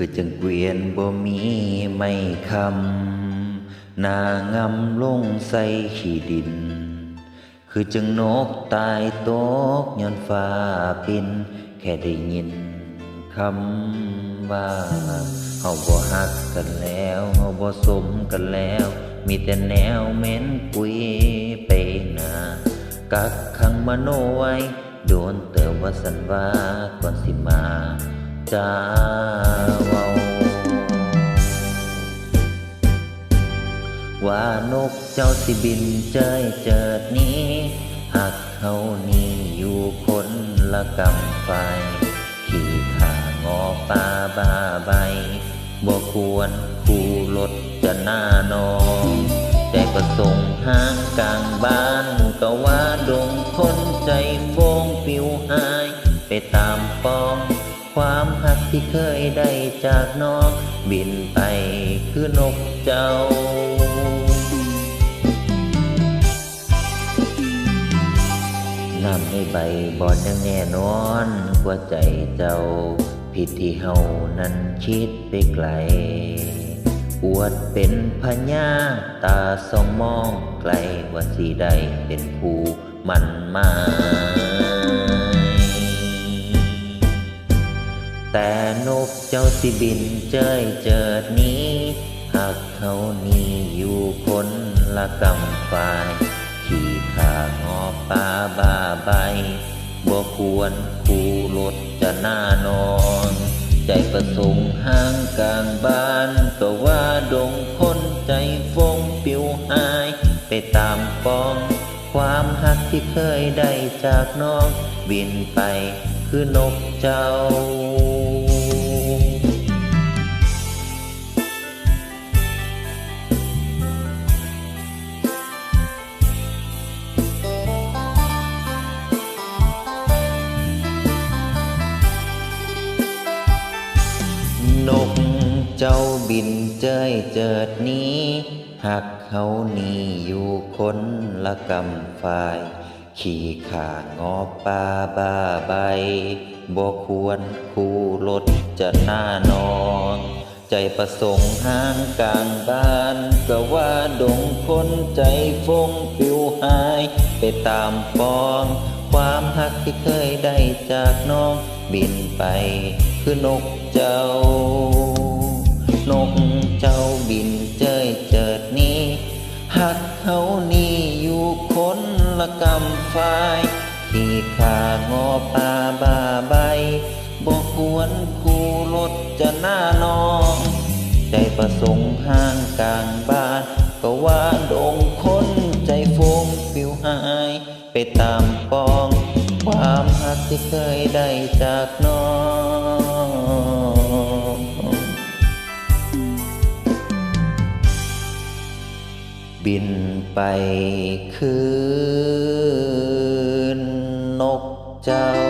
คือจังเกวียนบ่มีไม่คำนางำลงใส่ขี้ดิน คือจังนกตายตกย้อนฟ้าปินแค่ได้ยินคำว่าเฮาบ่ฮักกันแล้วเฮาบ่สมกันแล้ว มีแต่แนวเหม็นกุยไปนากักขังมโนไว้โดนเติมว่าสันว่าก่อนสิมา จ้าเว้าว่านกเจ้าสิบินเจยเจิดนี้หากเขานี่อยู่คนละกำไฟ ขี่ขางอป่าบ้าใบบ่ควรคู่รถจะหน้านองใจประสงค์ห้างกลางบ้านก็ว่าดงคนใจโฟงปิวหาย ไปตามปอง ความหักที่เคยได้จากนอกบินไปคือนกเจ้าน้ำในใบบอนยังแน่นอนกว่าใจเจ้า ผิดที่เฮานั้นคิดไปไกล อวดเป็นพญาตาสองมองไกลว่าสิได้เป็นผู้มันมา สิบินเจยเจิดนี้หากเขานี่อยู่คนละกำฝ่าย ขี่ขางอป่าบาใบบ่ควรคู่รถจะหน้านอนใจประสงค์ห้างกลางบ้าน ก็ว่าดงคนใจฟงปิวหาย ไปตามปอง ความหักที่เคยได้จากน้อง บินไปคือนกเจ้า เจ้าบินเจยเจิดนี้หากเขานี่อยู่คนละกำฝ่าย ขี่ขางอป่าบ้าใบบ่ควรคู่รถจะหน้านอนใจประสงค์ห้างกลางบ้านก็ว่าดงคนใจฟงปิวหาย ไปตามปอง ความหักที่เคยได้จากน้อง บินไปคือนกเจ้า ฝ่ายที่ขางอป่าบาใบบอกควรคู่รถจะหน้านองใจประสงค์ห้างกลางบ้าน ก็ว่าดงคนใจฟมปิวหาย ไปตามปอง ความหักที่เคยได้จากน้องบินไปคืน นกเจ้า